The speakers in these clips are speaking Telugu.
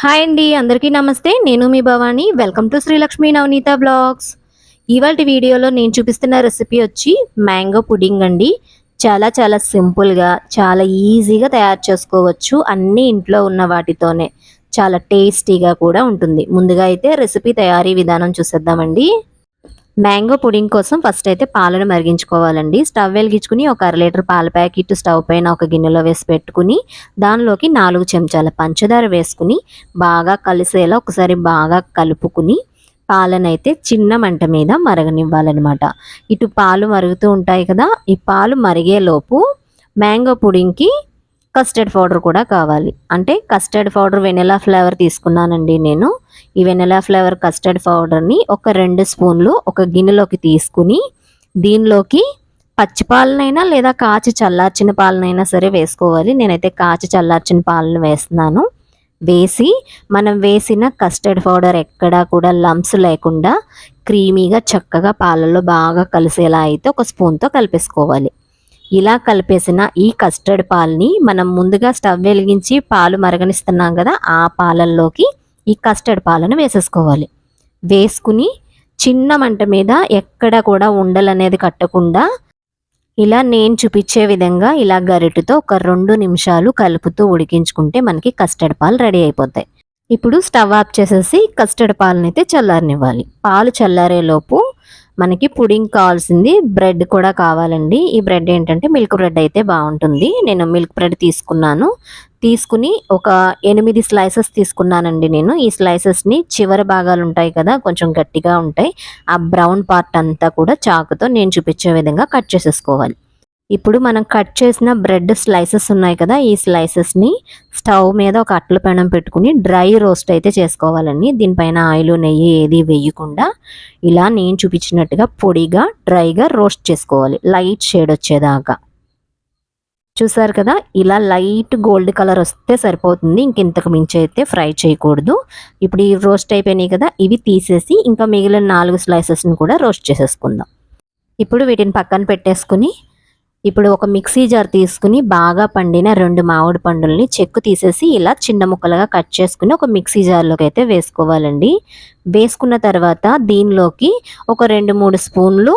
హాయ్ అండి అందరికీ నమస్తే. నేను మీ Bhavani. Welcome to Srilakshmi Navaneetha blogs ఇవాటి వీడియోలో నేను చూపిస్తున్న రెసిపీ వచ్చి మ్యాంగో పుడింగ్ అండి. చాలా చాలా సింపుల్గా చాలా ఈజీగా తయారు చేసుకోవచ్చు. అన్ని ఇంట్లో ఉన్న వాటితోనే. చాలా టేస్టీగా కూడా ఉంటుంది. ముందుగా అయితే రెసిపీ తయారీ విధానం చూసేద్దామండి. మ్యాంగో పుడింగ్ కోసం ఫస్ట్ అయితే పాలను మరిగించుకోవాలండి. స్టవ్ వెలిగించుకుని ఒక అర లీటర్ పాల ప్యాకెట్ స్టవ్ పైన ఒక గిన్నెలో వేసి పెట్టుకుని దానిలోకి నాలుగు చెంచాల పంచదార వేసుకుని బాగా కలిసేలా ఒకసారి బాగా కలుపుకుని పాలనైతే చిన్న మంట మీద మరగనివ్వాలన్నమాట. ఇటు పాలు మరుగుతూ ఉంటాయి కదా ఈ పాలు మరిగేలోపు మ్యాంగో పుడింగ్కి కస్టర్డ్ పౌడర్ కూడా కావాలి. అంటే కస్టర్డ్ పౌడర్ వెనిలా ఫ్లేవర్ తీసుకున్నానండి నేను. ఈ వెనిలా ఫ్లేవర్ కస్టర్డ్ పౌడర్ని ఒక రెండు స్పూన్లు ఒక గిన్నెలోకి తీసుకుని దీనిలోకి పచ్చి పాలనైనా లేదా కాచి చల్లార్చిన పాలనైనా సరే వేసుకోవాలి. నేనైతే కాచి చల్లార్చిన పాలను వేస్తున్నాను. వేసి మనం వేసిన కస్టర్డ్ పౌడర్ ఎక్కడా కూడా లంప్స్ లేకుండా క్రీమీగా చక్కగా పాలలో బాగా కలిసేలా అయితే ఒక స్పూన్తో కలిపేసుకోవాలి. ఇలా కలిపేసిన ఈ కస్టర్డ్ పాలని మనం ముందుగా స్టవ్ వెలిగించి పాలు మరగనిస్తున్నాం కదా ఆ పాలల్లోకి ఈ కస్టర్డ్ పాలను వేసేసుకోవాలి. వేసుకుని చిన్న మంట మీద ఎక్కడ కూడా ఉండలు అనేది కట్టకుండా ఇలా నేను చూపించే విధంగా ఇలా గరిటెతో ఒక రెండు నిమిషాలు కలుపుతూ ఉడికించుకుంటే మనకి కస్టర్డ్ పాలు రెడీ అయిపోతాయి. ఇప్పుడు స్టవ్ ఆఫ్ చేసేసి కస్టర్డ్ పాలనైతే చల్లారనివ్వాలి. పాలు చల్లారేలోపు మనకి పుడింగ్ కావాల్సింది బ్రెడ్ కూడా కావాలండి. ఈ బ్రెడ్ ఏంటంటే మిల్క్ బ్రెడ్ అయితే బాగుంటుంది. నేను మిల్క్ బ్రెడ్ తీసుకున్నాను. తీసుకుని ఒక ఎనిమిది స్లైసెస్ తీసుకున్నానండి నేను. ఈ స్లైసెస్ని చివరి భాగాలు ఉంటాయి కదా కొంచెం గట్టిగా ఉంటాయి. ఆ బ్రౌన్ పార్ట్ అంతా కూడా చాకుతో నేను చూపించే విధంగా కట్ చేసేసుకోవాలి. ఇప్పుడు మనం కట్ చేసిన బ్రెడ్ స్లైసెస్ ఉన్నాయి కదా ఈ స్లైసెస్ని స్టవ్ మీద ఒక అట్ల పెనం పెట్టుకుని డ్రై రోస్ట్ అయితే చేసుకోవాలండి. దీనిపైన ఆయిల్ నెయ్యి ఏది వేయకుండా ఇలా నేను చూపించినట్టుగా పొడిగా డ్రైగా రోస్ట్ చేసుకోవాలి. లైట్ షేడ్ వచ్చేదాకా. చూసారు కదా ఇలా లైట్ గోల్డ్ కలర్ వస్తే సరిపోతుంది. ఇంకెంతకు మించి అయితే ఫ్రై చేయకూడదు. ఇప్పుడు ఈ రోస్ట్ అయిపోయినాయి కదా ఇవి తీసేసి ఇంకా మిగిలిన నాలుగు స్లైసెస్ని కూడా రోస్ట్ చేసేసుకుందాం. ఇప్పుడు వీటిని పక్కన పెట్టేసుకుని ఇప్పుడు ఒక మిక్సీ జార్ తీసుకుని బాగా పండిన రెండు మామిడి పండుల్ని చెక్కు తీసేసి ఇలా చిన్న ముక్కలుగా కట్ చేసుకుని ఒక మిక్సీ జార్లోకి అయితే వేసుకోవాలండి. వేసుకున్న తర్వాత దీనిలోకి ఒక రెండు మూడు స్పూన్లు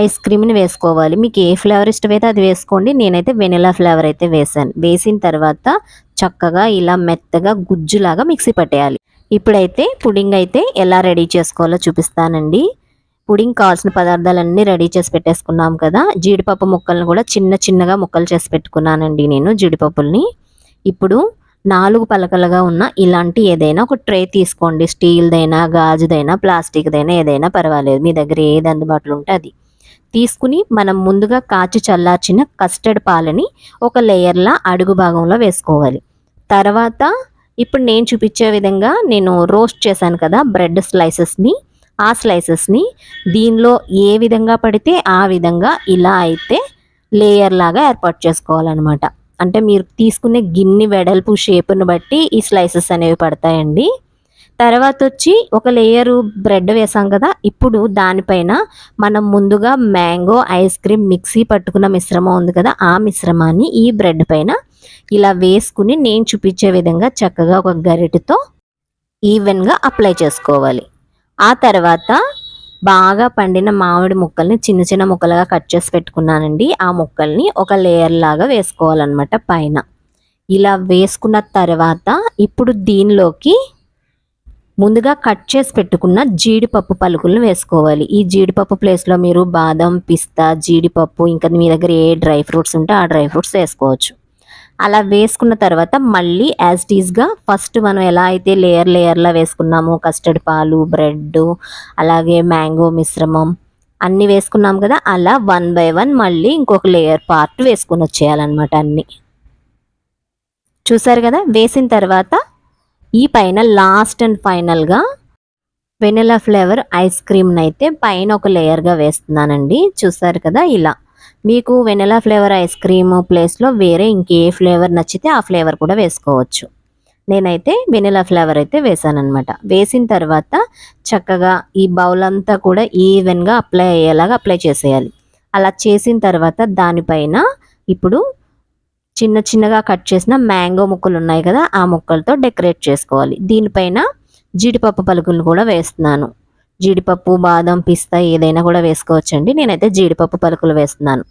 ఐస్ క్రీమ్ని వేసుకోవాలి. మీకు ఏ ఫ్లేవర్ ఇష్టమైతే అది వేసుకోండి. నేనైతే వెనిలా ఫ్లేవర్ అయితే వేసాను. వేసిన తర్వాత చక్కగా ఇలా మెత్తగా గుజ్జులాగా మిక్సీ పట్టేయాలి. ఇప్పుడైతే పుడింగ్ అయితే ఎలా రెడీ చేసుకోవాలో చూపిస్తానండి. పుడింగ్ కావాల్సిన పదార్థాలన్నీ రెడీ చేసి పెట్టేసుకున్నాం కదా. జీడిపప్పు ముక్కలను కూడా చిన్న చిన్నగా ముక్కలు చేసి పెట్టుకున్నానండి నేను జీడిపప్పుల్ని. ఇప్పుడు నాలుగు పలకలుగా ఉన్న ఇలాంటి ఏదైనా ఒక ట్రే తీసుకోండి. స్టీల్దైనా గాజుదైనా ప్లాస్టిక్దైనా ఏదైనా పర్వాలేదు. మీ దగ్గర ఏది అందుబాటులో ఉంటే అది. తీసుకుని మనం ముందుగా కాచి చల్లార్చిన కస్టర్డ్ పాలని ఒక లేయర్లా అడుగు భాగంలో వేసుకోవాలి. తర్వాత ఇప్పుడు నేను చూపించే విధంగా నేను రోస్ట్ చేశాను కదా బ్రెడ్ స్లైసెస్ని. ఆ స్లైసెస్ని దీనిలో ఏ విధంగా పడితే ఆ విధంగా ఇలా అయితే లేయర్ లాగా ఏర్పాటు చేసుకోవాలన్నమాట. అంటే మీరు తీసుకునే గిన్నె వెడల్పు షేప్ను బట్టి ఈ స్లైసెస్ అనేవి పడతాయండి. తర్వాత వచ్చి ఒక లేయరు బ్రెడ్ వేసాం కదా ఇప్పుడు దానిపైన మనం ముందుగా మ్యాంగో ఐస్ క్రీమ్ మిక్సీ పట్టుకున్న మిశ్రమం ఉంది కదా ఆ మిశ్రమాన్ని ఈ బ్రెడ్ పైన ఇలా వేసుకుని నేను చూపించే విధంగా చక్కగా ఒక గరిటతో ఈవెన్గా అప్లై చేసుకోవాలి. ఆ తర్వాత బాగా పండిన మామిడి ముక్కల్ని చిన్న చిన్న ముక్కలుగా కట్ చేసి పెట్టుకున్నానండి. ఆ ముక్కల్ని ఒక లేయర్ లాగా వేసుకోవాలన్నమాట పైన. ఇలా వేసుకున్న తర్వాత ఇప్పుడు దీనిలోకి ముందుగా కట్ చేసి పెట్టుకున్న జీడిపప్పు పలుకులను వేసుకోవాలి. ఈ జీడిపప్పు ప్లేస్లో మీరు బాదం పిస్తా జీడిపప్పు ఇంకా మీ దగ్గర ఏ డ్రై ఫ్రూట్స్ ఉంటే ఆ డ్రై ఫ్రూట్స్ వేసుకోవచ్చు. అలా వేసుకున్న తర్వాత మళ్ళీ యాజ్ టీజ్గా ఫస్ట్ మనం ఎలా అయితే లేయర్ లేయర్లా వేసుకున్నామో కస్టర్డ్ పాలు బ్రెడ్ అలాగే మ్యాంగో మిశ్రమం అన్నీ వేసుకున్నాం కదా అలా వన్ బై వన్ మళ్ళీ ఇంకొక లేయర్ పార్ట్ వేసుకుని వచ్చేయాలన్నమాట అన్నీ. చూసారు కదా వేసిన తర్వాత ఈ పైన లాస్ట్ అండ్ ఫైనల్గా వెనిలా ఫ్లేవర్ ఐస్ క్రీమ్ని అయితే పైన ఒక లేయర్గా వేస్తున్నానండి. చూసారు కదా ఇలా. మీకు వెనిలా ఫ్లేవర్ ఐస్ క్రీమ్ ప్లేస్లో వేరే ఇంకే ఫ్లేవర్ నచ్చితే ఆ ఫ్లేవర్ కూడా వేసుకోవచ్చు. నేనైతే వెనిలా ఫ్లేవర్ అయితే వేసానమాట వేసిన తర్వాత చక్కగా ఈ బౌల్ అంతా కూడా ఈవెన్గా అప్లై అయ్యేలాగా అప్లై చేసేయాలి. అలా చేసిన తర్వాత దానిపైన ఇప్పుడు చిన్న చిన్నగా కట్ చేసిన మ్యాంగో ముక్కలు ఉన్నాయి కదా ఆ ముక్కలతో డెకరేట్ చేసుకోవాలి. దీనిపైన జీడిపప్పు పలుకులు కూడా వేస్తున్నాను. జీడిపప్పు బాదం పిస్తా ఏదైనా కూడా వేసుకోవచ్చండి. నేనైతే జీడిపప్పు పలుకులు వేస్తున్నాను.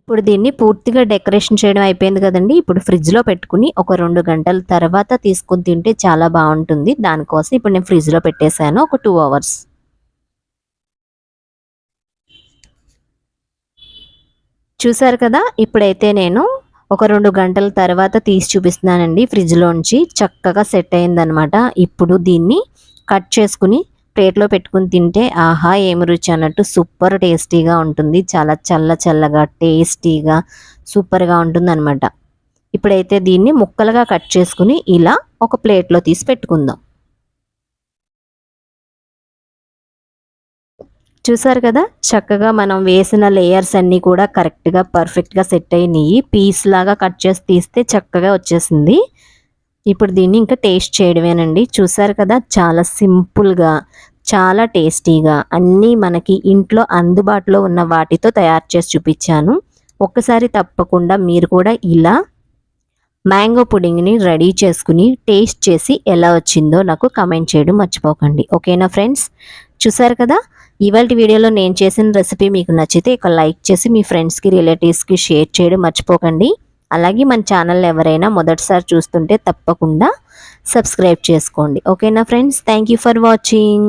ఇప్పుడు దీన్ని పూర్తిగా డెకరేషన్ చేయడం అయిపోయింది కదండి. ఇప్పుడు ఫ్రిడ్జ్లో పెట్టుకుని ఒక రెండు గంటల తర్వాత తీసుకుని తింటే చాలా బాగుంటుంది. దానికోసం ఇప్పుడు నేను ఫ్రిడ్జ్లో పెట్టేశాను. ఒక టూ అవర్స్. చూసారు కదా? ఇప్పుడైతే నేను ఒక రెండు గంటల తర్వాత తీసి చూపిస్తున్నానండి ఫ్రిడ్జ్లోంచి. చక్కగా సెట్ అయిందనమాట ఇప్పుడు దీన్ని కట్ చేసుకుని ప్లేట్లో పెట్టుకుని తింటే ఆహా ఏమి రుచి అన్నట్టు సూపర్ టేస్టీగా ఉంటుంది. చాలా చల్ల చల్లగా టేస్టీగా సూపర్గా ఉంటుంది అనమాట ఇప్పుడైతే దీన్ని ముక్కలుగా కట్ చేసుకుని ఇలా ఒక ప్లేట్లో తీసి పెట్టుకుందాం. చూసారు కదా? చక్కగా మనం వేసిన లేయర్స్ అన్నీ కూడా కరెక్ట్గా పర్ఫెక్ట్గా సెట్ అయినాయి. పీస్ లాగా కట్ చేసి తీస్తే చక్కగా వచ్చేసింది. ఇప్పుడు దీన్ని ఇంకా టేస్ట్ చేయడమేనండి. చూసారు కదా? చాలా సింపుల్గా చాలా టేస్టీగా అన్నీ మనకి ఇంట్లో అందుబాటులో ఉన్న వాటితో తయారు చేసి చూపించాను. ఒక్కసారి తప్పకుండా మీరు కూడా ఇలా మ్యాంగో పుడింగ్ని రెడీ చేసుకుని టేస్ట్ చేసి ఎలా వచ్చిందో నాకు కమెంట్ చేయడం మర్చిపోకండి. ఓకేనా ఫ్రెండ్స్? చూసారు కదా? ఇవాళ వీడియోలో నేను చేసిన రెసిపీ మీకు నచ్చితే ఇక లైక్ చేసి మీ ఫ్రెండ్స్కి రిలేటివ్స్కి షేర్ చేయడం మర్చిపోకండి. అలాగే మన ఛానల్ ఎవరైనా మొదటిసారి చూస్తుంటే తప్పకుండా సబ్స్క్రైబ్ చేసుకోండి. ఓకేనా friends? Thank you for watching.